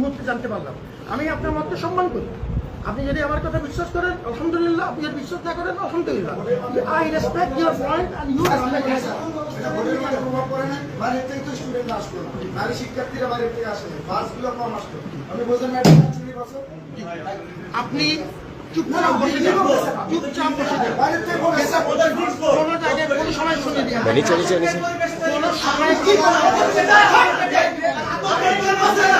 মুহূর্তে জানতে পারলাম আমি আপনার মতকে সম্মান করি আপনি যদি আমার কথা বিশ্বাস করেন আলহামদুলিল্লাহ আপনি যদি বিশ্বাস না করেন আলহামদুলিল্লাহ I respect your point you আপনি চুপচাপ বসে চুপচাপ বসে কোনো জায়গায় কোনো সময় শুনে দিয়ে কোনো সময় কি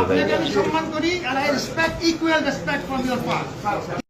আপনাকে আমি সম্মান করি আর I respect equal respect from your part